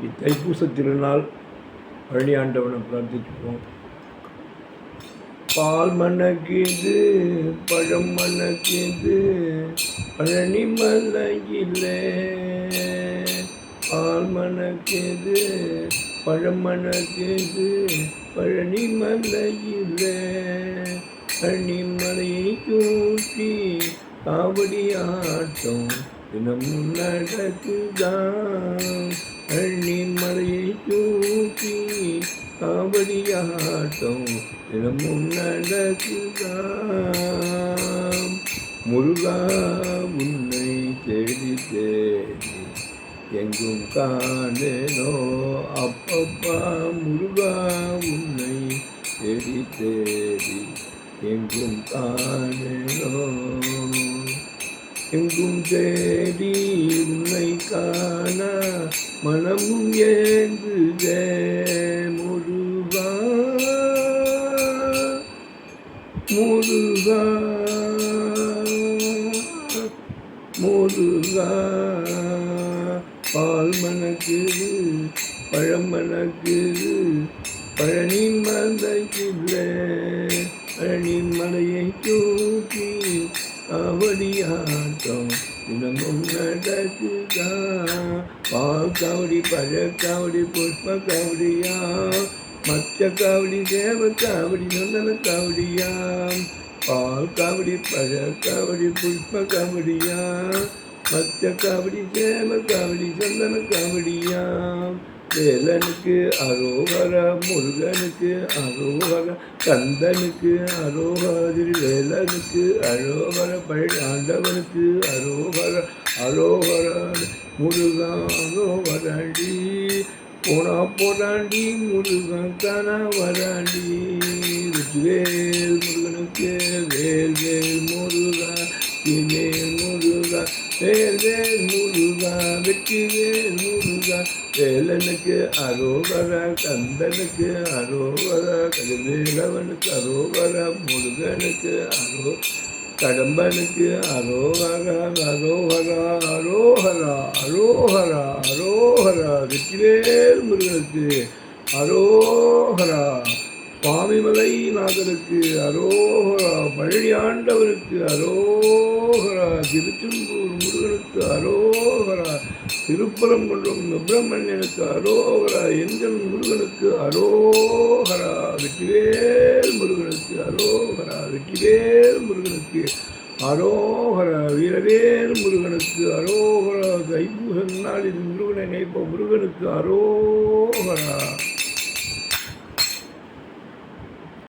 இன்றைக்கி தைப்பூச திருநாள் பழனி ஆண்டவனை பிரார்த்திச்சுப்போம் பால் மணக்குது பழம் மணக்குது பழனி மலையிலே பால் மணக்குது பழம் மணக்குது பழனி மலையிலே பழனி மலையை சூட்டி காவடி ஆட்டம் தினமும் நடக்குதான் பழனி மலையை சூட்டி காவடியாட்டம். தினமும் நடக்குதாம். முருகா உன்னை தேடி தேடி எங்கும் காணேனோ. அப்பப்பா முருகா உன்னை தேடி தேடி எங்கும் காணேனோ. எங்கும் தேடி உன்னை காண மனமும் ஏங்குதே முருகா. முருகா. முருகா. பால் மணக்குது பழம் மணக்குது பழனி மலைக்குள்ளே பழனி மலையை தூ காவடியாட்டம் தினமும் நடக்குதான் பால் காவடி பழ காவடி புஷ்ப காவடியா மச்ச காவடி தேவ காவடி நந்தன காவடியா பால் காவடி பழ காவடி புஷ்ப காவடியா மச்ச காவடி தேவ காவடி சந்தன காவடியா வேலனுக்கு அரோகர முருகனுக்கு அரோகர கந்தனுக்கு அரோகரி வேலனுக்கு அரோகர பழாண்டவனுக்கு அரோகர அரோகர முருகா அரோகராண்டி போனா போராண்டி முருகன் தானா வராண்டி. வேல் முருகனுக்கு வேல் வேல் முருகா வேல் முருகா முருகா வேலனுக்கு அரோவரா கந்தனுக்கு அரோவரா கதிர்வேலவனுக்கு அரோவரா முருகனுக்கு அரோ கடம்பனுக்கு அரோஹரா அரோஹரா அரோஹரா அரோஹரா அரோஹரா வெற்றிவேல் முருகனுக்கு அரோஹரா சுவாமிமலை நாதனுக்கு அரோஹரா பழனி ஆண்டவருக்கு அரோஹரா திருச்செந்தூர் முருகனுக்கு அரோஹரா அரோகரா திருப்பரங்குன்றம் சுப்பிரமணியனுக்கு அரோகரா எங்கள் முருகனுக்கு அரோகரா வெற்றிவேல் முருகனுக்கு அரோகரா வெற்றிவேல் முருகனுக்கு அரோகரா வீரவேல் முருகனுக்கு அரோகரா தைப்பூச நாளில் முருகனை நினைப்ப முருகனுக்கு அரோகரா.